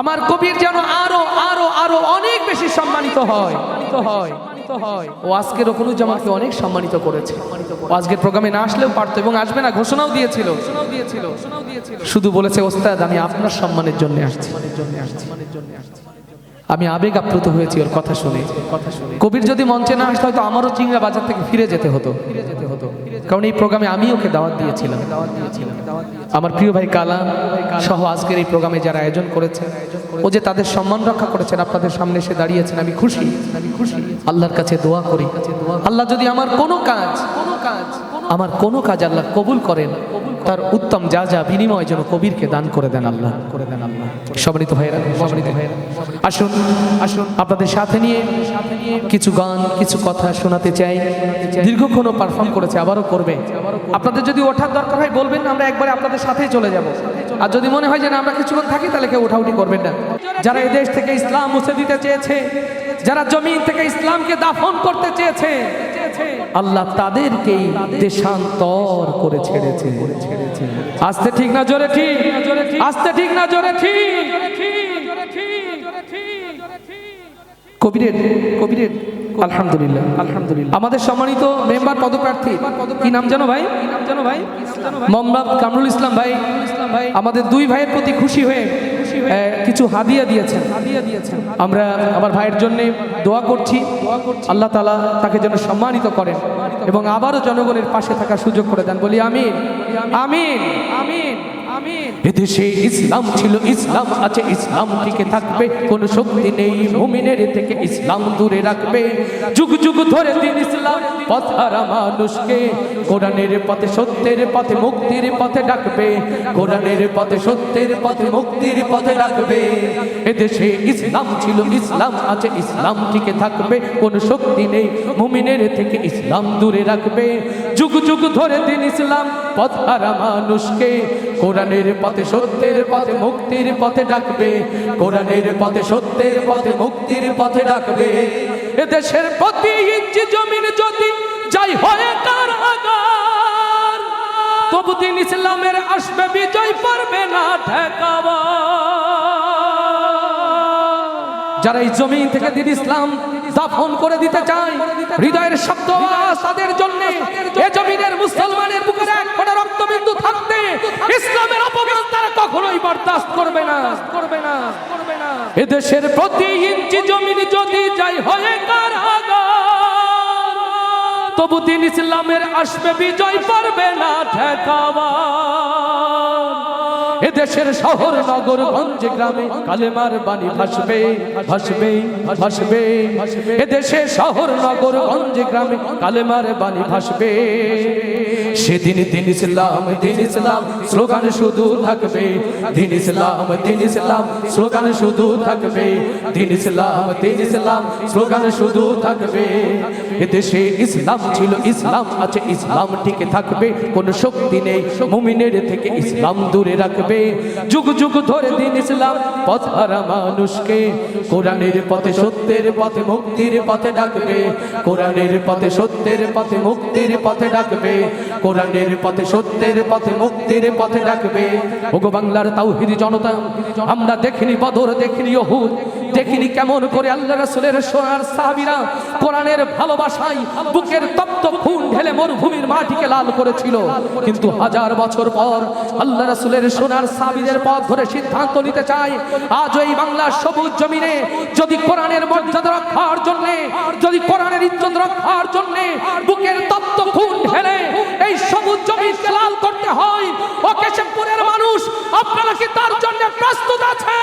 আমার কবির যেন আরও আরও আরও অনেক বেশি সম্মানিত হয়। তো হয়। ও আজকের রকনুজ্জামানকে অনেক সম্মানিত করেছে। ও আজকের প্রোগ্রামে না আসলেও পারতো এবং আসবে না ঘোষণাও দিয়েছিল। দিয়েছিল। শুধু বলেছে ওস্তাদ আমি আপনার সম্মানের জন্য আসছি। আমি আবেগ আপ্লুত হয়েছি ওর কথা শুনে। কবির যদি মঞ্চে না আসতো, হয়তো আমারও চিংড়া বাজার থেকে ফিরে যেতে হতো। ফিরে যেতে হতো কারণ এই প্রোগ্রামে আমি ওকে দাওয়াত দিয়েছিলাম। আমার প্রিয় ভাই কালাম সহ আজকের এই প্রোগ্রামে যারা আয়োজন করেছে ও যে তাদের সম্মান রক্ষা করেছেন, আপনাদের সামনে এসে দাঁড়িয়েছেন, আমি খুশি। আমি খুশি আল্লাহর কাছে দোয়া করি। আল্লাহ যদি আমার কোনো কাজ কোনো কাজ, আমার কোনো কাজ আল্লাহ কবুল করেন। তার উত্তম যা যা বিনিময় যেন কবিরকে দান করে দেন আল্লাহ। করে দেন আল্লাহ সম্মানিত ভাইরা সম্মানিত ভাইরা আসুন আসুন আপনাদের সাথে নিয়ে কিছু গান, কিছু কথা শোনাতে চাই। দীর্ঘক্ষণও পারফর্ম করেছে, আবারও করবে। আপনাদের যদি ওঠার দরকার হয়, বলবেন আমরা একবারে আপনাদের সাথেই চলে যাব। আর যদি মনে হয় যে না, আমরা কিছুক্ষণ থাকি, তাহলে কেউ ওঠাউঠি করবেন না। যারা এই দেশ থেকে ইসলাম মুছে দিতে চেয়েছে, যারা জমিন থেকে ইসলামকে দাফন করতে চেয়েছে আল্লাহ তাদেরকেই দেশান্তর করে ছেড়েছে। আসতে ঠিক না, জোরে ঠিক? আসতে ঠিক না, জোরে ঠিক? কবিরের কবিরের, আলহামদুলিল্লাহ আলহামদুলিল্লাহ। আমাদের সম্মানিত মেম্বার পদপ্রার্থী, কি নাম জানো ভাই? নাম জানো ভাই মোহাম্মদ কামরুল ইসলাম ভাই ইসলাম ভাই, আমাদের দুই ভাইয়ের প্রতি খুশি হয়ে কিছু হাদিয়া দিয়েছেন। আমরা আমার ভাইয়ের জন্য দোয়া করছি। দোয়া করছি আল্লাহ তালা তাকে যেন সম্মানিত করেন এবং আবারও জনগণের পাশে থাকার সুযোগ করে দেন। বলি আমিন। আমিন। আমিন। এদেশে ইসলাম ছিল, ইসলাম আছে, ইসলাম টিকে থাকবে। কোন শক্তি নেই, মুমিনের থেকে ইসলাম দূরে রাখবে। যুগ যুগ ধরে দিন ইসলাম পথহারা মানুষকে কোরআনের পথে, সত্যের পথে, মুক্তির পথে ডাকবে। কোরআনের পথে, সত্যের পথে, মুক্তির পথে ডাকবে। এদেশে ইসলাম ছিল, ইসলাম আছে, ইসলাম থাকবে। কোন শক্তি নেই, মুমিনের থেকে ইসলাম দূরে রাখবে। যুগ যুগ ধরে দিন ইসলাম, পথ হারা মানুষকে কোরআনের পথে সত্যের পথে মুক্তির পথে ডাকবে। কোরআনের পথে সত্যের পথে মুক্তির পথে ডাকবে। এদেশের প্রতি ইঞ্চি জমিন যদি যাই হয়ে তার আগার। ইসলামের আসবে, বিজয় পারবে না ঠেকাবা যারা এই জমিন থেকে দিন ইসলাম দাফন করে দিতে চায় হৃদয়ের শব্দ তাদের জন্য। এ জমিনের মুসলমানের বুকের এক ফোঁটা রক্তবিন্দু থাকতে ইসলামের অপমান তারা কখনোই বরদাস্ত করবে না। করবে না করবে না এদেশের প্রতি ইঞ্চি জমিন যদি যাই, হয়ে কারাগার তবু দিন ইসলামের আসবে, বিজয় পারবে না ঠেকাবার এদেশের শহর নগর গঞ্জ গ্রামে কালেমার বাণী ভাসবে ভাসবে ভাসবে। এদেশের শহর নগর গঞ্জ গ্রামে কালেমার বাণী ভাসবে। সেদিন দিন ইসলাম দিন ইসলাম, স্লোগান শুধু থাকবে। দিন ইসলাম দিন ইসলাম, স্লোগান শুধু থাকবে। দিন ইসলাম দিন ইসলাম, স্লোগান শুধু থাকবে। এদেশে ইসলাম ছিল ইসলাম, আছে ইসলাম, টিকে থাকবে। কোন শক্তি নেই, মুমিনের থেকে ইসলাম দূরে রাখবে। যুগ যুগ ধরে দিন ইসলাম, পথ হারা মানুষকে। কোরআনের পথে সত্যের পথে মুক্তির পথে ডাকবে। কোরআনের পথে সত্যের পথে মুক্তির পথে ডাকবে। কোরআনের পথে সত্যের পথে মুক্তির পথে ডাকবে। ওগো বাংলার তাওহিদ জনতা, আমরা দেখিনি বদর, দেখিনি ওহুদ। দেখিনি কেমন করে আল্লাহ রাসূলের সোনার সাহাবীরা কোরআনের ভালোবাসায় বুকের তপ্ত খুন ঢেলে মরুভূমির মাটিকে লাল করেছিল। কিন্তু হাজার বছর পর আল্লাহ রাসূলের সোনার সাহাবীদের পথ ধরে সিদ্ধান্ত নিতে চায় আজ এই বাংলার সবুজ জমিনে যদি কোরআনের মর্যাদা রক্ষার জন্য যদি কোরআনের ইজ্জত রক্ষার জন্য বুকের তপ্ত খুন ঢেলে এই সবুজ জমিকে লাল করতে হয় ওকে মানুষ আপনারা কি তার জন্য প্রস্তুত আছে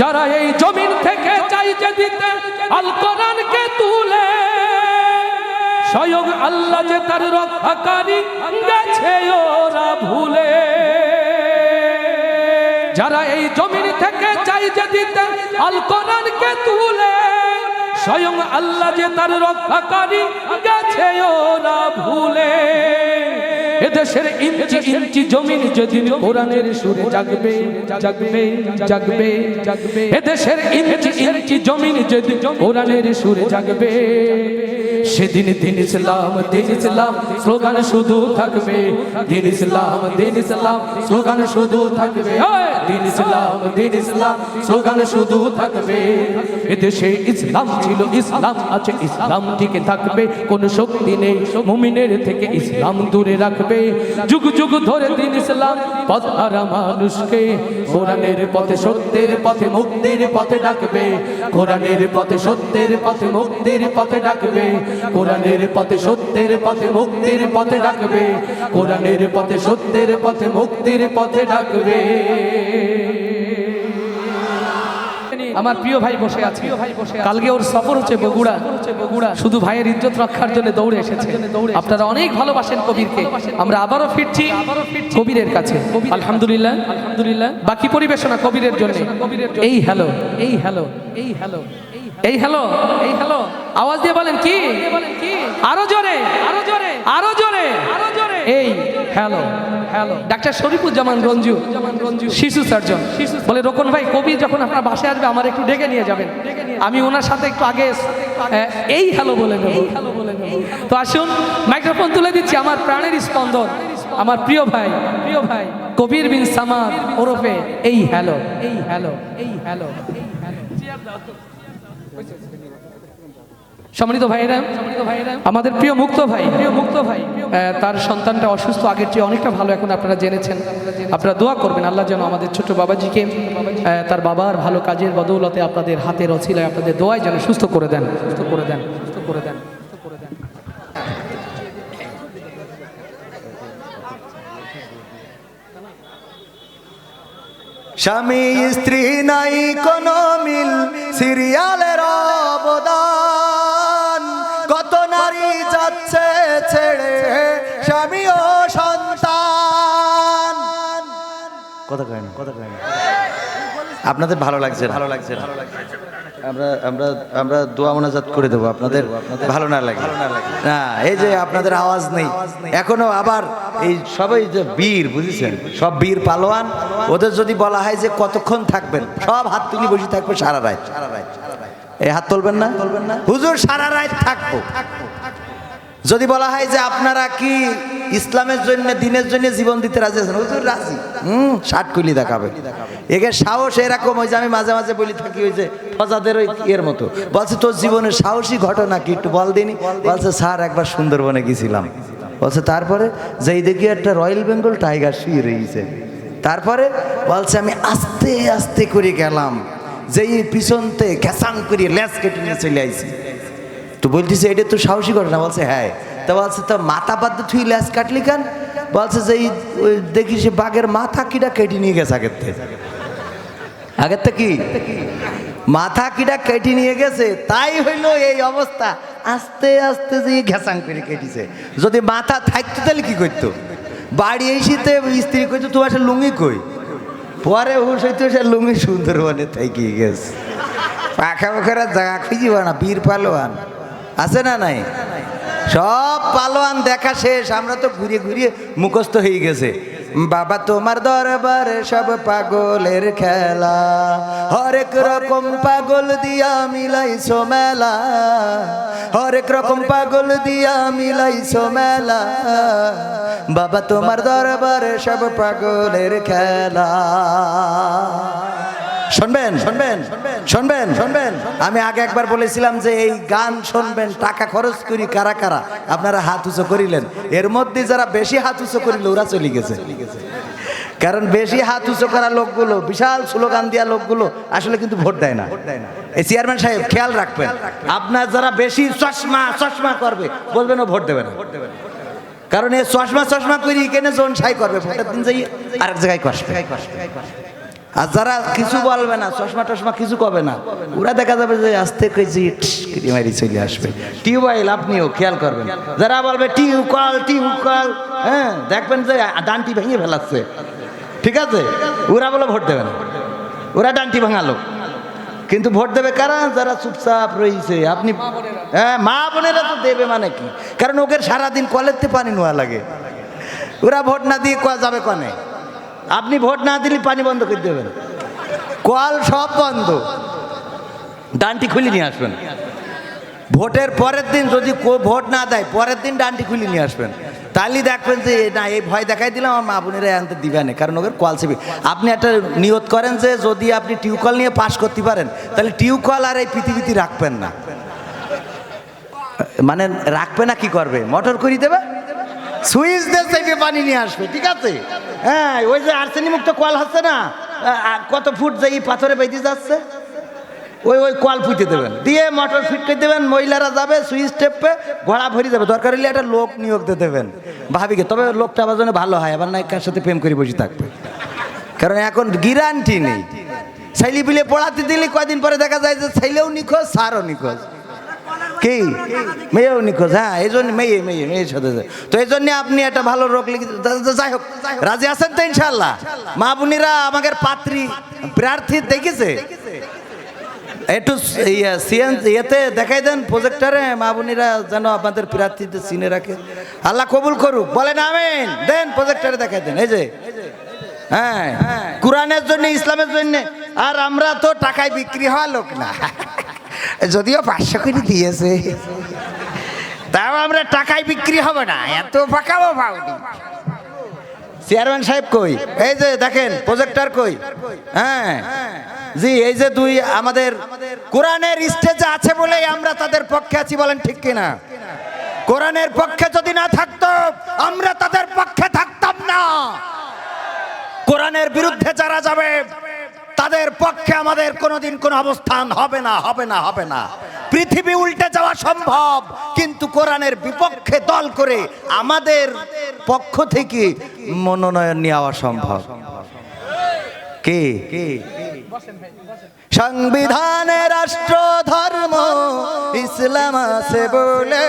যারা এই জমিন থেকে চাইছে দিতে, আল কোরআনকে তুলে। স্বয়ং আল্লাহ যে তার রক্ষাকারী গেছে ওরা ভুলে। যারা এই জমিন থেকে চাইছে দিতে, আল কোরআনকে তুলে। স্বয়ং আল্লাহ যে তার রক্ষাকারী গেছে ওরা ভুলে। এদেশের ইঞ্চি ইঞ্চি জমিন যেদিন কোরআনের সুরে জাগবে জাগবে জাগবে জাগবে এদেশের ইঞ্চি ইঞ্চি জমিন যেদিন কোরআনের সুরে জাগবে। সেদিন দিন ইসলাম দিন ইসলাম স্লোগান শুধু থাকবে। দিন ইসলাম দিন ইসলাম স্লোগান শুধু থাকবে! দিন ইসলাম দিন ইসলাম স্লোগান শুধু থাকবে। এদেশে ইসলাম ছিল ইসলাম আছে ইসলাম টিকে থাকবে। কোন শক্তি নেই মুমিনের থেকে ইসলাম দূরে রাখবে। যুগ যুগ ধরে দিন ইসলাম পথ হারা মানুষকে কোরআনের পথে সত্যের পথে মুক্তির পথে ডাকবে। কোরআনের পথে সত্যের পথে মুক্তির পথে ডাকবে। কোরআনের পথে সত্যের পথে মুক্তির পথে ডাকবে। কোরআনের পথে সত্যের পথে মুক্তির পথে ডাকবে। আমার প্রিয় ভাই বসে আছে। কালকে ওর সফর হচ্ছে বগুড়া। বগুড়া শুধু ভাইয়ের ইজ্জত রক্ষার জন্য দৌড়ে এসেছে। আপনারা অনেক ভালোবাসেন কবিরকে। আমরা আবারও ফিরছি কবিরের কাছে। আলহামদুলিল্লাহ আলহামদুলিল্লাহ। বাকি পরিবেশনা কবিরের জন্য। এই হ্যালো এই হ্যালো এই হ্যালো। এই হ্যালো এই হ্যালো। আওয়াজ দিয়ে বলেন কি? বলেন কি আরও জোরে আরও জোরে আরও জোরে। আরও জোরে এই hello hello. Doctor Sharifuzzaman Ranju Ranju শিশু সার্জন। বলে, রোকন ভাই, কবি যখন আপনার বাসায় আসবে, আমার একটু ডেকে নিয়ে যাবেন। আমি ওনার সাথে একটু আগে এই হ্যালো বলে নেব। তো আসুন, মাইক্রোফোন তুলে দিচ্ছি আমার প্রাণের স্পন্দন। আমার প্রিয় ভাই প্রিয় ভাই, কবির বিন সামাদ ওরফে, এই হ্যালো এই হ্যালো এই হ্যালো এই হ্যালো। সম্মানিত ভাইরা আমাদের প্রিয় মুক্ত ভাই প্রিয় মুক্ত ভাই তার সন্তানটা অসুস্থ, আগের চেয়ে অনেকটা ভালো এখন আপনারা জেনেছেন। আপনারা দোয়া করবেন, আল্লাহ যেন আমাদের ছোট বাবাজিকে তার বাবার ভালো কাজের বদৌলতে আপনাদের হাতের অছিলায় আপনাদের দোয়ায় যেন সুস্থ করে দেন, সুস্থ করে দেন, সুস্থ করে দেন। স্বামী, স্ত্রী নাই কোনো মিল, সিরিয়ালের অবদান। যাচ্ছে ছেড়ে স্বামী ও সন্তান। কথা কয় না কথা কয় না। আপনাদের ভালো লাগছে ভালো লাগছে না। আমরা আমরা আমরা দোয়া মোনাজাত করে দেবো আপনাদের। ভালো না লাগে। না এই যে আপনাদের আওয়াজ নেই। এখনও আবার এই সবাই যে বীর বুঝেছেন? সব বীর পালোয়ান। ওদের যদি বলা হয় যে কতক্ষণ থাকবেন? সব হাত তুলি বসে থাকবে সারা রাত। সারা রাত এই হাত তুলবেন না? তুলবেন না। হুজুর সারা রাত থাকব। যদি বলা হয় যে আপনারা কি ইসলামের জন্য, দিনের জন্য জীবন দিতে রাজি আছেন? হুজুর, রাজি। হুম, ষাট কুলি দেখাবে। একে সাহস এরকম ওই যে আমি মাঝে মাঝে বলি থাকি ওই যে ফজাদের ওই এর মতো। বলছে, তোর জীবনের সাহসী ঘটনা কি? একটু বল দিনি। বলছে, স্যার, একবার সুন্দরবনে গেছিলাম। বলছে, তারপরে? যেই দেখি একটা রয়্যাল বেঙ্গল টাইগার শুয়ে রয়েছে তারপরে বলছে, আমি আস্তে আস্তে করে গেলাম। যেই পিছনতে ঘ্যাসাং করে ল্যাস কেটে নিয়ে চলে আইছি। তো বলতেছে, এটা তো সাহসী ঘটনা। বলছে হ্যাঁ। তা বলছে, তো মাথা বাদ তুই ল্যাস কাটলি কেন? বলছে যে দেখি সে বাঘের মাথা কিটা কেটে নিয়ে গেছে আগের থেকে। আগের থেকে কি? মাথা কিটা কেটে নিয়ে গেছে, তাই হইল এই অবস্থা। আস্তে আস্তে যে ঘেসাং করে কেটেছে। যদি মাথা থাকতো তাহলে কি করতো? বাড়ি এসিতে স্ত্রী কইতো, তোমার সে লুঙ্গি কই? পরে হুশ হইতো সে লুঙ্গি সুন্দরবনে থাকি গেছে। পাখা পাখারা জায়গা খুঁজিব না, বীর পালোয়ান। আছে না নাই? সব পালোয়ান দেখা শেষ, আমরা তো ঘুরিয়ে ঘুরিয়ে মুখস্থ হয়ে গেছে। বাবা, তোমার দরবারে সব পাগলের খেলা। হরেক রকম পাগল দিয়া মিলাইছো মেলা। হরেক রকম পাগল দিয়া মিলাইছো মেলা। বাবা, তোমার দরবারে সব পাগলের খেলা। শুনবেন? শুনবেন? শুনবেন? শুনবেন আমি আগে একবার বলেছিলাম যে এই গান শুনবেন, টাকা খরচ করি, কারা কারা? আপনারা হাত উঁচু করিলেন। এর মধ্যে যারা বেশি হাত উঁচু করিল, ওরা চলে গেছে। কারণ বেশি হাত উঁচু করা লোকগুলো, বিশাল স্লোগান দেওয়া লোকগুলো আসলে কিন্তু ভোট দেয় না। এই চেয়ারম্যান সাহেব, খেয়াল রাখবেন, আপনার যারা বেশি চশমা চশমা করবে, বলবেন ও ভোট দেবে না। কারণ এই চশমা চশমা করি কেন জোন সাই করবে? ভোটের দিন যাই আরেক জায়গায় কষবে আর যারা কিছু বলবে না, চশমা টশমা কিছু কবে না, ওরা দেখা যাবে যে আস্তে কেজি মারি চলে আসবে। টিউবওয়েল আপনিও খেয়াল করবেন। যারা বলবে, টিউ কল টিউ কল হ্যাঁ দেখবেন যে ডানটি ভেঙে ফেলাচ্ছে। ঠিক আছে? ওরা বলে ভোট দেবে না। ওরা ডানটি ভাঙালো কিন্তু ভোট দেবে কারা? যারা চুপচাপ রয়েছে। আপনি হ্যাঁ মা বোনেরা তো দেবে মানে কি? কারণ ওকে সারাদিন কলেরতে পানি নোয়া লাগে। ওরা ভোট না দিয়ে যাবে কনে? আপনি ভোট না দিলে পানি বন্ধ করে দেবেন। কল সব বন্ধ। ডানটি খুলে নিয়ে আসবেন। ভোটের পরের দিন যদি ভোট না দেয়, পরের দিন ডানটি খুলে নিয়ে আসবেন। তাহলে দেখবেন যে, না, এই ভয় দেখাই দিলাম, আমার মা বোনেরা আনতে দিবে না, কারণ ওদের কল সিবি আপনি একটা নিয়ত করেন যে, যদি আপনি টিউকল নিয়ে পাশ করতে পারেন, তাহলে টিউকল আর এই পৃথিবীতে রাখবেন না। মানে রাখবে না, কি করবে? মোটর করে দেবে? সুইচ দিয়ে চাইবে পানি নিয়ে আসবে, ঠিক আছে? হ্যাঁ ওই যে আর্সেনি মুক্ত কল হচ্ছে না কত ফুট যে পাথরে বেঁধে যাচ্ছে? ওই ওই কল ফুটে দেবেন। দিয়ে মোটর ফিট করে দেবেন, মহিলারা যাবে, সুইচ টেপে ঘোড়া ভরি যাবে। দরকার হলে একটা লোক নিয়োগ দিয়ে দেবেন। ভাবিকে, তবে লোকটা আবার জন্য ভালো হয়, আবার নায়িকার সাথে প্রেম করে বসে থাকবে। কারণ এখন গ্যারান্টি নেই। ছেলে পিলে পড়াতে দিলে কয়দিন পরে দেখা যায় যে ছেলেও নিখোঁজ সারও নিখোঁজ। কি? মেয়েও নিখোঁজ হ্যাঁ এই জন্য মেয়ে মেয়ে মেয়ের সাথে। তো এই জন্য আপনি একটা ভালো রোগ লিখে যাই হোক রাজি আছেন তো ইনশাল্লাহ মা বোনেরা আমাদের পাত্রী প্রার্থী দেখেছে? একটু ইয়ে, ইয়েতে দেখাই দেন প্রজেক্টারে মা বোনেরা যেন আপনাদের প্রার্থীদের চিনে রাখে। আল্লাহ কবুল করুক। বলেন আমেন। দেন প্রজেক্টারে দেখাই দেন এই যে। হ্যাঁ কোরআনের জন্য ইসলামের জন্য। আর আমরা তো টাকায় বিক্রি হওয়া লোক না। যদিও পাঁচশো করে দিয়েছে। তাও আমরা টাকায় বিক্রি হবে না, এত পাকাবো পাওনি চেয়ারম্যান সাহেব কই? এই যে দেখেন প্রজেক্টর কই? হ্যাঁ। জি, এই যে দুই আমাদের কোরআনের স্টেজে আছে বলেই আমরা তাদের পক্ষে আছি বলেন ঠিক কিনা? কোরআনের পক্ষে যদি না থাকতো, আমরা তাদের পক্ষে থাকতাম না। কোরআনের বিরুদ্ধে যারা যাবে তাদের পক্ষে আমাদের কোনোদিন কোনো অবস্থান হবে না হবে না হবে না। পৃথিবী উল্টে যাওয়া সম্ভব, কিন্তু কোরআনের বিপক্ষে দল করে আমাদের পক্ষ থেকে মনোনয়ন নেওয়া সম্ভব। কে? সংবিধানে রাষ্ট্র, ধর্ম, ইসলাম আছে বলে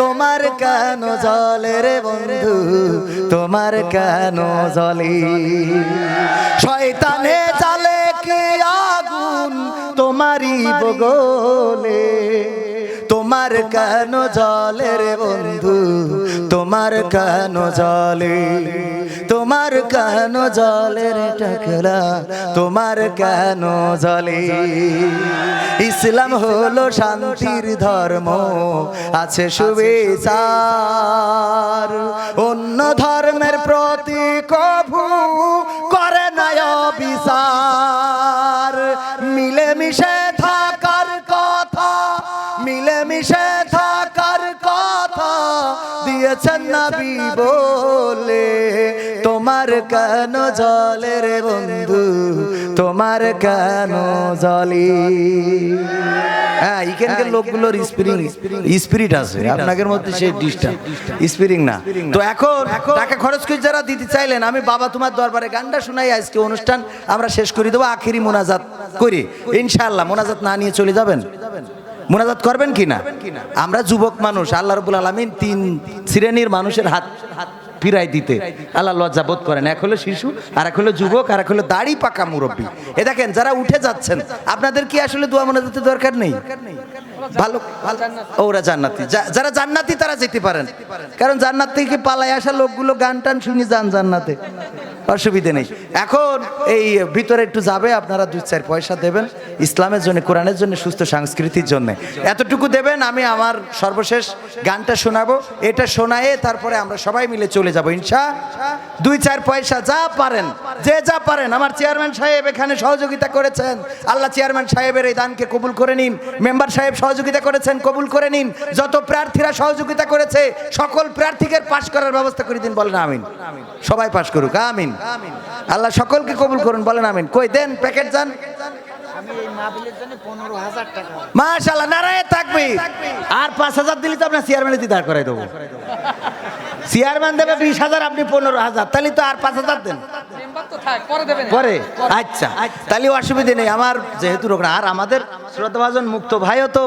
তোমার কেন জলে রে বন্ধু? তোমার কেন জলে? শয়তানে তোমারই বগলে তোমার কেন জলে রে বন্ধু? তোমার কেন জলে? তোমার কেন জলের টাকলা তোমার কেন জলে? ইসলাম হলো শান্তির ধর্ম, আছে সুবিচার। অন্য ধর্মের প্রতি কভু করে না বিচার মিলেমিশে থাকার কথা মিলেমিশে থাকার কথা দিয়েছেন নবী বলে। তোমার কেন জলে রে বন্ধু? তোমার কেন জলে? হ্যাঁ এখানকার লোকগুলোর স্পিরিং স্পিরিট আছে আপনাদের মধ্যে সেই ডিস্টার্ব স্পিরিং না। তো এখন টাকা খরচ করে যারা দিতে চাইলেন আমি বাবা তোমার দরবারে গানটা শোনাই আজকে অনুষ্ঠান আমরা শেষ করে দেবো আখেরি মোনাজাত করি। ইনশাআল্লাহ মোনাজাত না নিয়ে চলে যাবেন? মোনাজাত করবেন কি না? আমরা যুবক মানুষ আল্লাহ রবুল আলমিন তিন শ্রেণির মানুষের হাত হাত ফিরাই দিতে। আল্লাহ লজ্জা বোধ করেন। এক হলো শিশু, আর এক হলো যুবক, আর এক হলো দাড়ি পাকা মুরব্বী। এ দেখেন, যারা উঠে যাচ্ছেন, আপনাদের কি আসলে দোয়া মনে দরকার নেই? ভালো ওরা জান্নাতি। যারা জান্নাতি তারা যেতে পারেন। কারণ জান্নাত থেকে পালায় আসা লোকগুলো গান টান শুনি যান জান্নাতে। অসুবিধে নেই। এখন এই ভিতরে একটু যাবে, আপনারা দুই চার পয়সা দেবেন ইসলামের জন্য, কোরআনের জন্য, সুস্থ সংস্কৃতির জন্য। এতটুকু দেবেন, আমি আমার সর্বশেষ গানটা শোনাবো। এটা শোনায়ে তারপরে আমরা সবাই মিলে চলে যাব, ইনশা। দুই চার পয়সা যা পারেন, যে যা পারেন। আমার চেয়ারম্যান সাহেব এখানে সহযোগিতা করেছেন। আল্লাহ চেয়ারম্যান সাহেবের এই দানকে কবুল করে নিন। মেম্বার সাহেব সহযোগিতা করেছেন, কবুল করে নিন। যত প্রার্থীরা সহযোগিতা করেছে, সকল প্রার্থীকে পাশ করার ব্যবস্থা করে দিন, বলেন আমিন। সবাই পাশ করুক, আমিন। আল্লাহ সকলকে কবুল করুন, বলেন আমিন। কই দেন, প্যাকেট যান। মাশাল্লাহ নারায় থাকবে আর পাঁচ হাজার দিলে তো আপনার চেয়ারম্যানে দাঁড় করাই দেবো। চেয়ারম্যান দেবে বিশ হাজার আপনি পনেরো হাজার। তাহলে তো আর পাঁচ হাজার দেন। পরে আচ্ছা। তাহলে অসুবিধা নেই আমার যেহেতু রোগ না আর আমাদের শ্রদ্ধাভাজন মুক্ত ভাইও তো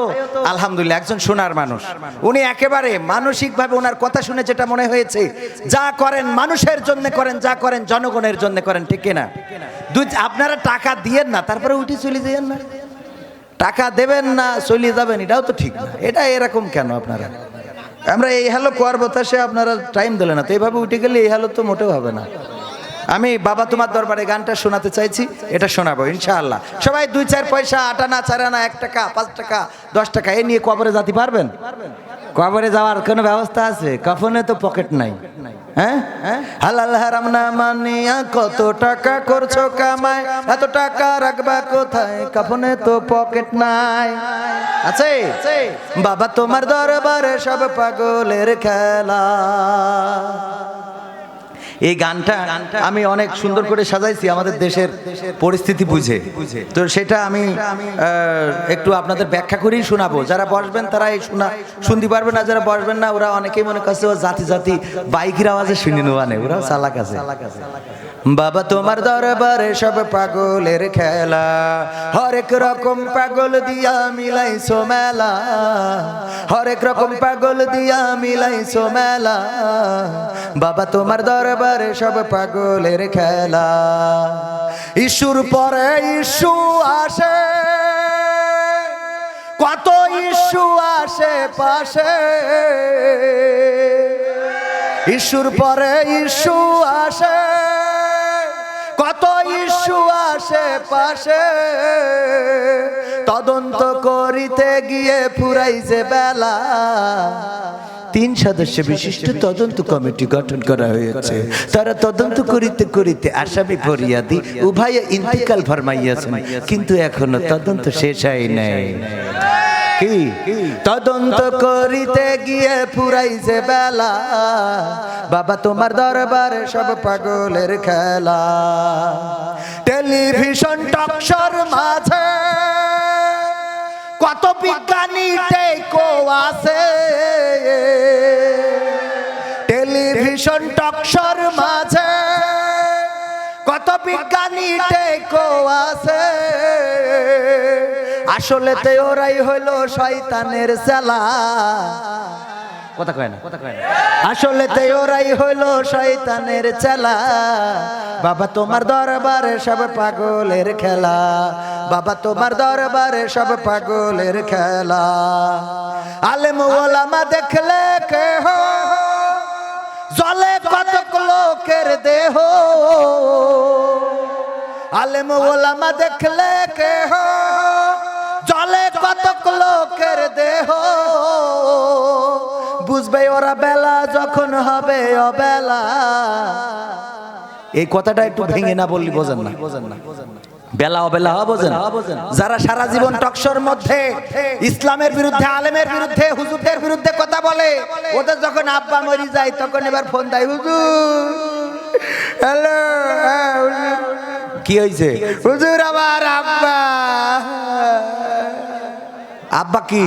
আলহামদুলিল্লাহ একজন সোনার মানুষ। উনি একেবারে মানসিকভাবে ওনার কথা শুনে যেটা মনে হয়েছে যা করেন মানুষের জন্য করেন যা করেন জনগণের জন্য করেন ঠিক না আপনারা টাকা দিয়েন না, তারপরে উঠে চলে যাবেন না। টাকা দেবেন না, চলে যাবেন, এটাও তো ঠিক না। এটা এরকম কেন আপনারা? আমরা এই হ্যালো করব তা সে আপনারা টাইম দিলে না, তো এইভাবে উঠে গেলে এই হ্যালো তো মোটেও হবে না। আমি বাবা তোমার দরবারে গানটা শোনাতে চাইছি, এটা শোনাবো, ইনশাআল্লাহ। সবাই দুই চার পয়সা আটানা চারানা এক টাকা, পাঁচ টাকা, দশ টাকা, এ নিয়ে কবরে যেতে পারবেন? কবরে যাওয়ার কোনো ব্যবস্থা আছে? কফনে তো পকেট নাই। হ্যাঁ? হালাল হারাম না মানিয়া কত টাকা করছ কামাই এত টাকা রাখবা কোথায়? কাফনে তো পকেট নাই। আছে? বাবা তোমার দরবারে সব পাগলের খেলা। এই গানটা আমি অনেক সুন্দর করে সাজাইছি আমাদের দেশের পরিস্থিতি বুঝে। তো সেটা আমি একটু আপনাদের ব্যাখ্যা করেই শোনাবো। যারা বসবেন তারা এই শোনা শুনতে পারবে না যারা বসবেন না ওরা অনেকেই মনে করছে ও জাতি জাতি বাইকের আওয়াজে শুনে নেওয়ানে ওরাও চালাক আছে। বাবা তোমার দরবারে সব পাগলের খেলা। হরেক রকম পাগল দিয়া মিলাইছো মেলা। হরেক রকম পাগল দিয়া মিলাইছো মেলা। বাবা তোমার দরবারে সব পাগলের খেলা। ইস্যুর পরে ইস্যু আসে, কত ইস্যু আসে পাশে। ইস্যুর পরে ইস্যু আসে, কত ইস্যু আসে পাশে। তদন্ত করিতে গিয়ে ফুরাইছে বেলা। তিন সদস্য বিশিষ্ট তদন্ত কমিটি গঠন করা হয়েছে। তারা তদন্ত করিতে করিতে আসামি ফরিয়াদি উভয়ে ইন্তিকাল ফরমাইয়াছেন, কিন্তু এখনও তদন্ত শেষ হয় নাই। কি? তদন্ত করিতে গিয়ে ফুরাইছে বেলা। বাবা, তোমার দরবারে সব পাগলের খেলা। টেলিভিশন টকশোর মাঝে কত বিজ্ঞানী টেকো আছে। টেলিভিশন টকশোর মাঝে কত বিজ্ঞানী টেকো আছে। আসলে তে ওরাই হলো শয়তানের চেলা। কথা কয় না, কথা কয় না। আসলে তে ওরাই হইল শয়তানের চেলা। বাবা তোমার দরবারে সব পাগলের খেলা। বাবা তোমার দরবারে সব পাগলের খেলা। আলেম ওলামা দেখলে কে হো জলে কতক লোকের দেহ। আলেম ওলামা দেখলে কে হো জলে কতক লোকের দেহ। বুঝবে ওরা বেলা যখন হবে অবেলা। এই কথাটা একটু ভেঙে না বললি বোঝেন না। বোঝেন না। বেলা অবেলা হওয়া বোঝেন। যারা সারা জীবন টকশোর মধ্যে ইসলামের বিরুদ্ধে আলেমের বিরুদ্ধে হুজুরদের বিরুদ্ধে কথা বলে ওদের যখন আব্বা মরি যায় তখন এবার ফোন দেয় হুজুর হ্যালো কি হয়েছে হুজুর আমার আব্বা। আব্বা কি?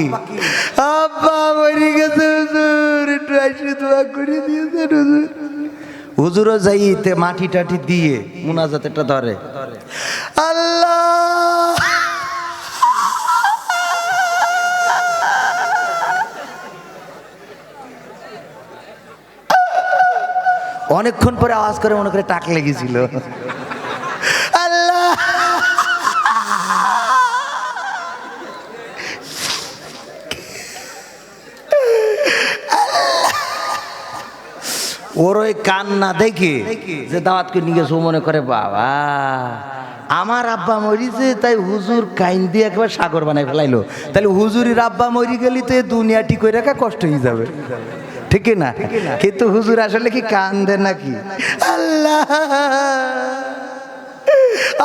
আব্বা মরি গেছে, হুজুর। একটু দোয়া করে দিয়েছেন হুজুর। হুজুরও যাইতে মাটি টাটি দিয়ে মুনাজাতেটা ধরে। আল্লাহ! অনেকক্ষণ পরে আওয়াজ করে মনে করে টাক লেগেছিল আল্লাহ ওর ওই কান্না দেখে যে দাওয়াত করে নিয়ে গেছে মনে করে বাবা আমার আব্বা মরিছে তাই হুজুর কাইন দিয়ে একবার সাগর বানাই ফেলাইলো। তাহলে হুজুরের আব্বা মরি গেলি তো দুনিয়া ঠিক করে রাখা কষ্ট হয়ে যাবে। ঠিক না? কিন্তু হুজুর আসলে কি কান্দে নাকি? আল্লাহ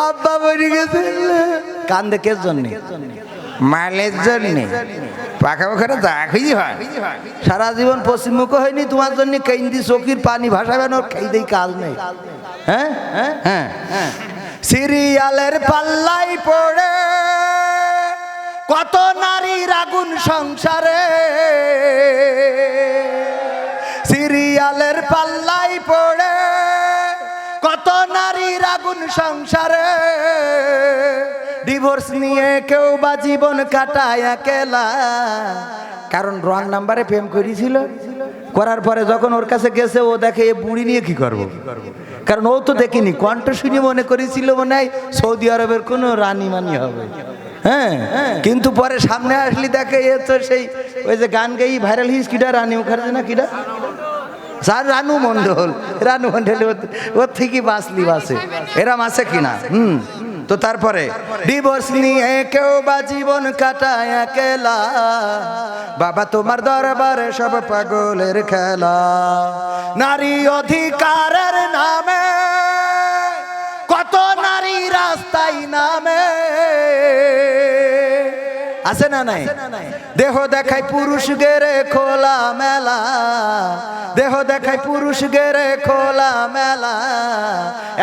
আব্বা মরি গেছে। কান্দে কের জন্য? মালের জন্য। পাখা পাখাটা যা খুঁজি হয়। সারা জীবন পশ্চিমমুখ হয়নি তোমার জন্য কেন্দি চকির পানি ভাসাবেন ওর খাই দেই কাজ নেই। হ্যাঁ? হ্যাঁ? হ্যাঁ সিরিয়ালের পাল্লাই পড়ে কত নারীর আগুন সংসারে। সিরিয়ালের পাল্লাই পড়ে কত নারীর আগুন সংসারে। ডিভোর্স নিয়ে কেউ বা জীবন কাটায় একেলা। কারণ রং নাম্বারে প্রেম করেছিল। করার পরে যখন ওর কাছে গেছে, ও দেখে এ বুড়ি নিয়ে কি করব। কারণ ও তো দেখিনি, কণ্ঠ শুনে মনে করেছিল মনে হয় সৌদি আরবের কোনো রানী মানি হবে। হ্যাঁ কিন্তু পরে সামনে আসলি দেখে এ তো সেই ওই যে গান গাই ভাইরাল হিস কিটা রানী মুখার্জি না কিটা স্যার, রানু মন্ডল রানু মন্ডল ওর- থেকে বাসলি বাসে। এরম আছে কিনা? হুম। তো তারপরে? ডিভোর্স নিয়ে কেউ বা জীবন কাটায় একলা। বাবা তোমার দরবারে সব পাগলের খেলা। নারী অধিকারের নামে কত নারী রাস্তায় নামে। আছে না নাই? দেহ দেখায় পুরুষ গেরে খোলা মেলা। দেহ দেখায় পুরুষ গেরে খোলা মেলা।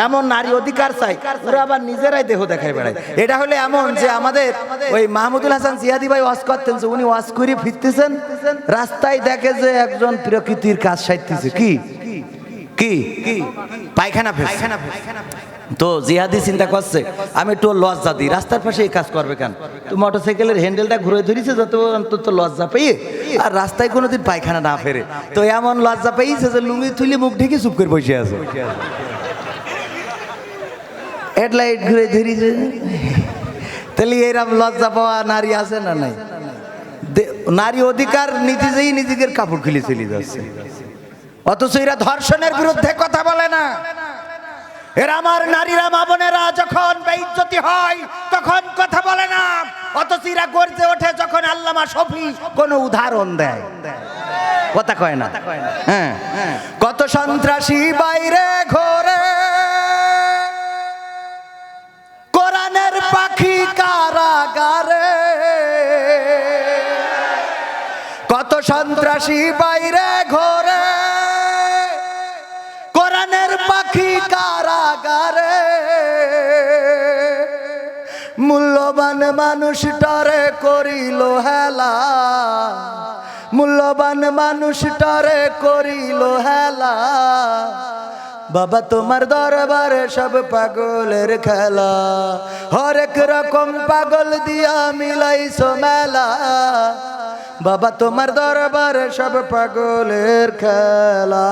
এমন নারী অধিকার চাই, ওরা আবার নিজেরাই দেহ দেখায় বেড়ায়। এটা হলে এমন যে আমাদের ওই মাহমুদুল হাসান জিয়াদি ভাই ওয়াজ করতেন যে উনি ওয়াজ করে ফিরতেছেন, রাস্তায় দেখে যে একজন প্রকৃতির কাজ সাইতেছে কি? কি? পায়খানা ফেস পায়খানা তো জিহাদি চিন্তা করছে, আমি একটু লজ্জা দিই, রাস্তার পাশে এই কাজ করবে কেন? তো মোটরসাইকেলের হ্যান্ডেলটা ঘুরে ধরেছে যত অন্তত লজ্জা পেয়ে, আর রাস্তায় কোনোদিন পায়খানা না ফেরে। তো এমন লজ্জা পেয়েছে যে লুঙ্গি তুলে মুখ ঢেকে চুপ করে বসে আছে। হেডলাইট ঘুরে ধরেছে। তাহলে এরম লজ্জা পাওয়া নারী আছে না নাই? নারী অধিকার নিজেই নিজেদের কাপড় খুলে চলে যাচ্ছে। অথচ এরা ধর্ষণের বিরুদ্ধে কথা বলে না। এরা আমার নারীরা, মা বোনেরা যখন বেইজ্জতি হয়, তখন কথা বলে না। অথচ এরা গর্জে ওঠে যখন আল্লামা শফি কোনো উদাহরণ দেয়। কথা কয় না? হ্যাঁ। কত সন্ত্রাসী বাইরে ঘোরে। কোরআনের পাখি কারাগারে। কত সন্ত্রাসী বাইরে ঘোরে। মূল্যবান মানুষটারে করিল হেলা। মূল্যবান মানুষটারে করিল হেলা। বাবা, তোমার দরবারে সব পাগলের খেলা। হরেক রকম পাগল দিয়া মিলাইছো মেলা। বাবা, তোমার দরবারে সব পাগলের খেলা।